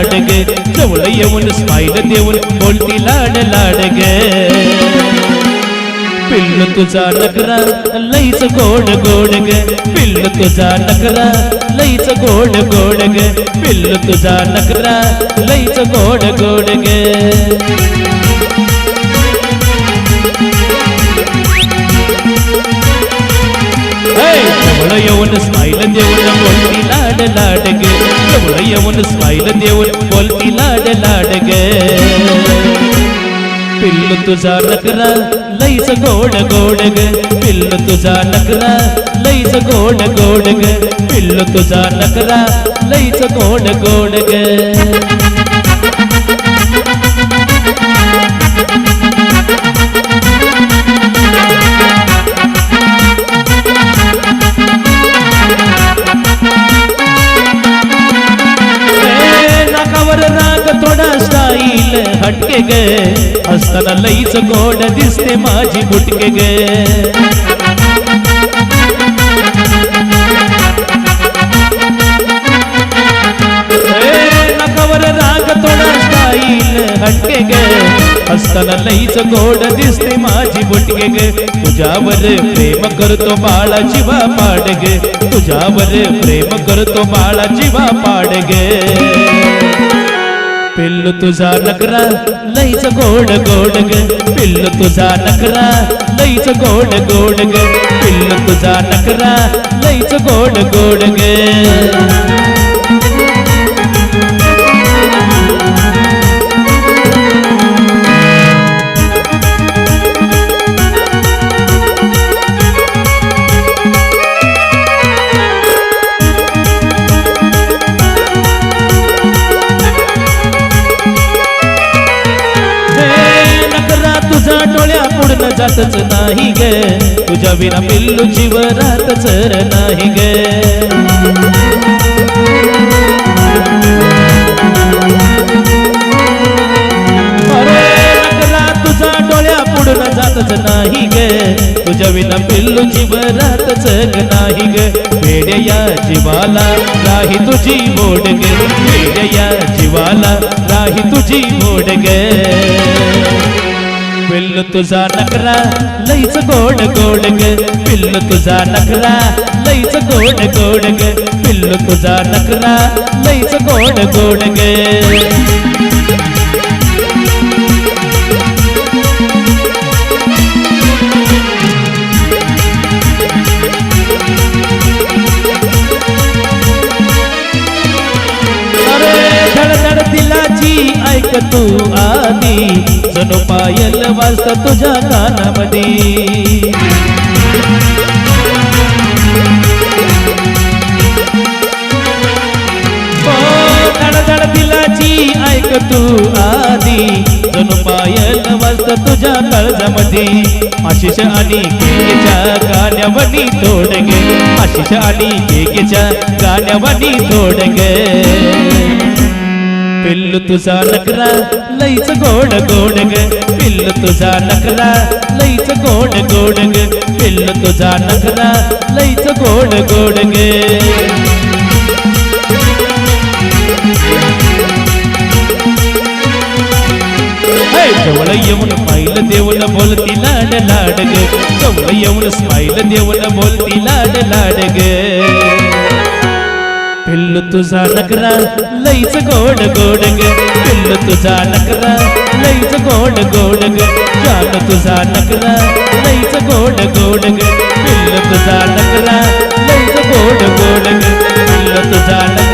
लाडग जवळ येऊन स्माईल देऊन बोलती लाड लाडग पिल्ल तुझा नकरा लईच गोड गोड ग पिल्ल तुझा नकरा लईच गोड गोड ग पिल्ल तुझा नकरा लईच गोड गोड ग जवळ येऊन स्माईल देऊन बोलती लाड लाड ग जवळ येऊन स्माईल देऊन बोलती लाड लाड ग पिल्लू तुझा नकरा लईच गोड गोड ग पिल्लू तुझा नकरा लईच गोड गोड ग पिल्लू तुझा नकरा लईच गोड गोड ग हटके ग. असताना लईच गोड दिसते माझी बुटके ग. ए, राग थोडा स्टाईल हटके ग. असताना लईच गोड दिसते माझी बुटके ग. तुझ्यावर प्रेम करतो बाळा जीवा पाड ग. तुझ्यावर प्रेम करतो बाळा जीवा पाड ग. पिल्लू तुझा नकरा लईच गोड गोड ग. पिल्लू तुझा नकरा लईच गोड गोड ग. पिल्लू तुझा नकरा लईच गोड गोड ग. जातच नाही ग. तुझ्या विना पिल्लू जीव राहतच नाही ग. तुझा डोळ्या पुढं जातच नाही ग. तुझ्या विना पिल्लू जीव राहतच नाही ग. वेड्या जीवाला नाही तुझी मोड ग. वेड्या जीवाला नाही तुझी मोड ग. पिल्लू तुझा नखरा लईच गोड गोड ग. पिल्लू तुझा नखरा लईच गोड गोड ग. पिल्लू तुझा नखरा लईच गोड गोड ग. तू आधी. जणू पायल वाजत तुझ्या कानामध्ये हो, धडधड दिलाची ऐक तू आधी. जणू पायल वाजत तुझ्या काळजामध्ये आशिष आणि केकेच्या गाण्यावानी तोड गे आशिष आणि केकेच्या गाण्यावानी तोड गे पिल्लू तुझा नकरा लईच गोड गोड ग. पिल्लू तुझा नकरा लईच गोड गोड ग. पिल्लू तुझा नकरा लईच गोड गोड ग. जवळ येऊन पाहिलं देऊन बोलती लाड लाड ग. जवळ येऊन स्माईल देऊन बोलती लाड लाड ग. पिल्लू तुझा नकरा लईच गोड गोड ग. पिल्लू तुझा नकरा लईच गोड गोड ग. जान तुझा नकरा लईच गोड गोड ग. पिल्लू तुझा नकरा लईच गोड गोड ग. पिल्लू तुझा नकरा